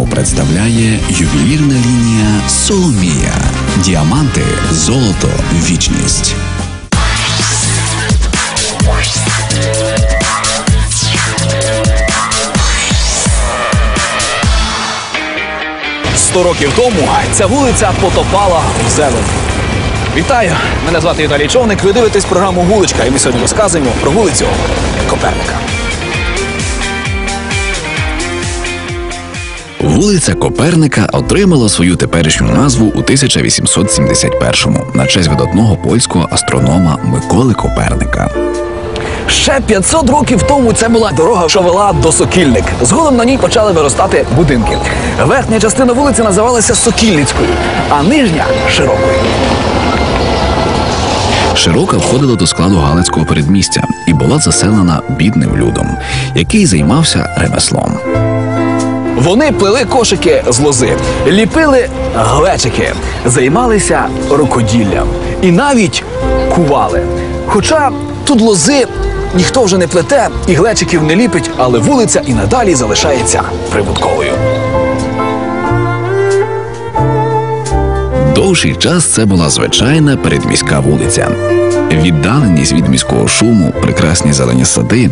програму представляє ювелірна лінія Соломія. Діаманти, золото, вічність. Сто років тому ця вулиця потопала в зелень. Вітаю! Мене звати Віталій Човник. Ви дивитесь програму Вуличка, і ми сьогодні розказуємо про вулицю Коперника. Вулиця Коперника отримала свою теперішню назву у 1871-му на честь видатного польського астронома Миколи Коперника. Ще 500 років тому це була дорога, що вела до Сокільник. Згодом на ній почали виростати будинки. Верхня частина вулиці називалася Сокільницькою, а нижня широкою. Широка входила до складу Галицького передмістя і була заселена бідним людом, який займався ремеслом. Вони плели кошики з лози, ліпили глечики, займалися рукоділлям і навіть кували. Хоча тут лози ніхто вже не плете і глечиків не ліпить, але вулиця і надалі залишається прибутковою. Довший час це була звичайна передміська вулиця. Віддаленість від міського шуму, прекрасні зелені сади.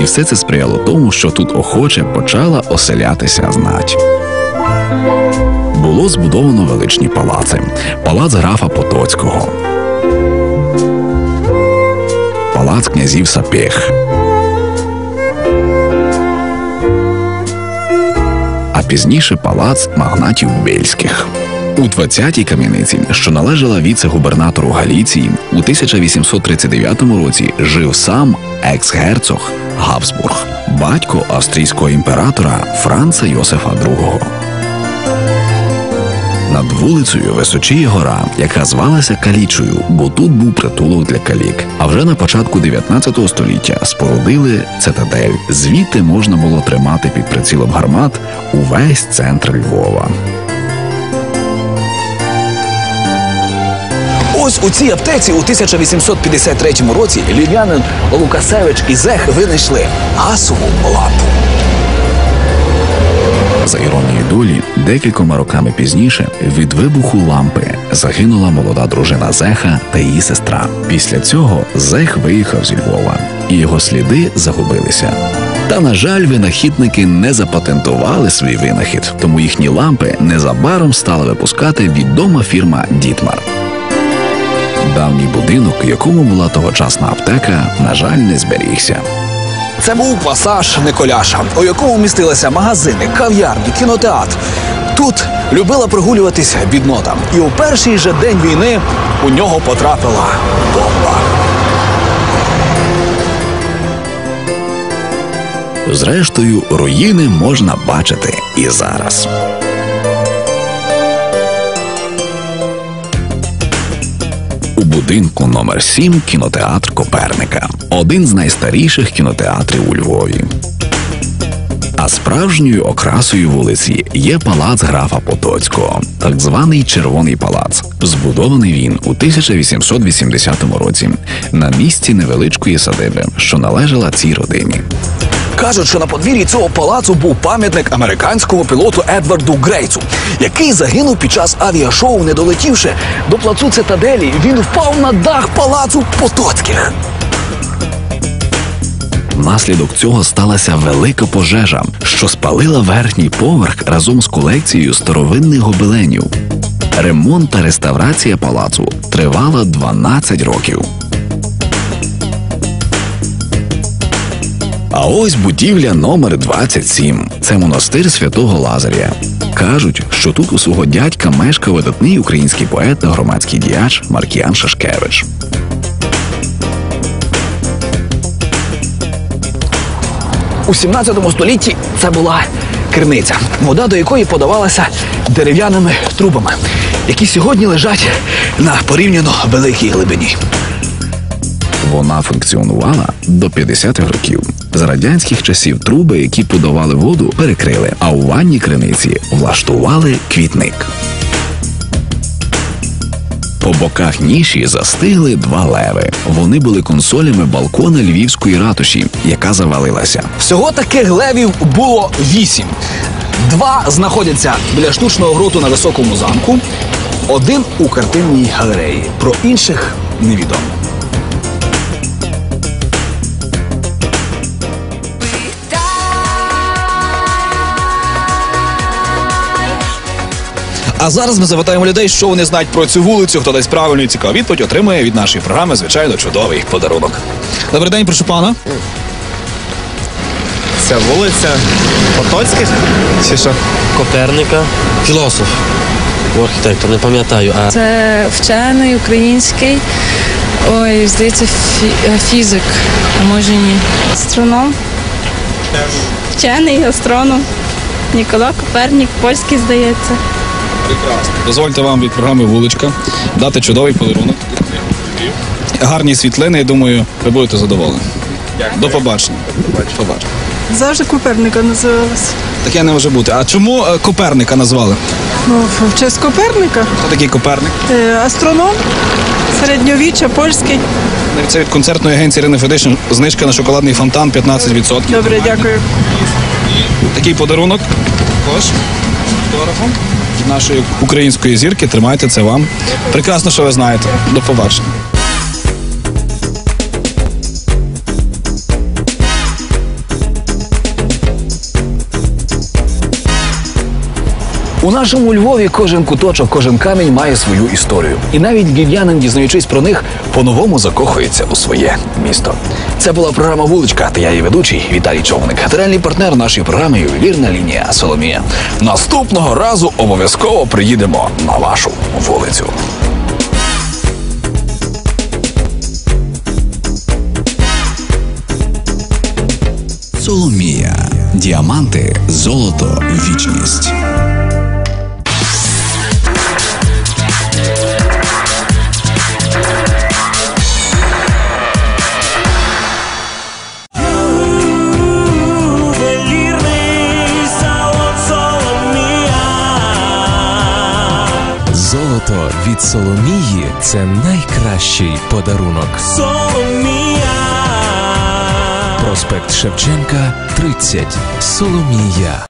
І все це сприяло тому, що тут охоче почала оселятися знать. Було збудовано величні палаци, палац графа Потоцького, палац князів Сапех. а пізніше палац магнатів Бельських. У 20-й кам'яниці, що належала віце-губернатору Галіції, у 1839 році жив сам екс-герцог Габсбург, батько австрійського імператора Франца Йосифа II. Над вулицею височіє гора, яка звалася Калічою, бо тут був притулок для калік. А вже на початку 19 століття спорудили цитадель. Звідти можна було тримати під прицілом гармат увесь центр Львова. Ось у цій аптеці у 1853 році львів'янин Лукасевич і Зех винайшли гасову лампу. За іронією долі, декількома роками пізніше від вибуху лампи загинула молода дружина Зеха та її сестра. Після цього Зех виїхав зі Львова, і його сліди загубилися. Та, на жаль, винахідники не запатентували свій винахід, тому їхні лампи незабаром стала випускати відома фірма Дітмар. Давній будинок, у якому була тогочасна аптека, на жаль, не зберігся. Це був пасаж Николяша, у якому містилися магазини, кав'ярні, кінотеатр. Тут любила прогулюватися біднота. І у перший же день війни у нього потрапила бомба. Зрештою, руїни можна бачити і зараз. Будинку номер 7 кінотеатр Коперника. Один з найстаріших кінотеатрів у Львові. А справжньою окрасою вулиці є палац графа Потоцького, так званий Червоний палац. Збудований він у 1880 році на місці невеличкої садиби, що належала цій родині. Кажуть, що на подвір'ї цього палацу був пам'ятник американському пілоту Едварду Грейцу, який загинув під час авіашоу, не долетівши до плацу цитаделі. Він впав на дах палацу Потоцьких. Внаслідок цього сталася велика пожежа, що спалила верхній поверх разом з колекцією старовинних гобеленів. Ремонт та реставрація палацу тривала 12 років. А ось будівля номер 27. Це монастир святого Лазаря. Кажуть, що тут у свого дядька мешкав видатний український поет та громадський діяч Маркіян Шашкевич. У 17 столітті це була криниця, вода до якої подавалася дерев'яними трубами, які сьогодні лежать на порівняно великій глибині. Вона функціонувала до 50-х років. З радянських часів труби, які подавали воду, перекрили, а у ванні криниці влаштували квітник. По боках ніші застигли два леви. Вони були консолями балкона львівської ратуші, яка завалилася. Всього таких левів було вісім. Два знаходяться біля штучного гроту на високому замку, один у картинній галереї. Про інших невідомо. А зараз ми запитаємо людей, що вони знають про цю вулицю. Хто дасть правильну і цікаву відповідь, отримує від нашої програми, звичайно, чудовий подарунок. Добрий день, прошу пана. Це вулиця Потоцьких? Чи що? Коперника, філософ, архітектор, не пам'ятаю. А Це вчений український. Ой, здається, фі- е, фізик. А може ні. Астроном. Вчений, астроном. Нікола Копернік, польський, здається. Прекрасно. Дозвольте вам від програми Вуличка дати чудовий подарунок. Гарні світлини, я думаю, ви будете задоволені. До побачення. Побачення. Завжди Коперника називалася. Таке не може бути. А чому е, Коперника назвали? Ну, в честь Коперника. Хто такий Коперник? Е, астроном, середньовіччя, польський. Це від концертної агенції Ірини Федишин знижка на шоколадний фонтан 15%. Добре, дякую. Такий подарунок. Також фотографом нашої української зірки. Тримайте це вам. Прекрасно, що ви знаєте. До побачення. У нашому Львові кожен куточок, кожен камінь має свою історію. І навіть львів'янин, дізнаючись про них, по-новому закохується у своє місто. Це була програма Вуличка, та я її ведучий Віталій Човник. Генеральний партнер нашої програми ювелірна лінія Соломія. Наступного разу обов'язково приїдемо на вашу вулицю. Соломія. Діаманти, золото, вічність. Від Соломії це найкращий подарунок. Соломія. Проспект Шевченка, 30. Соломія.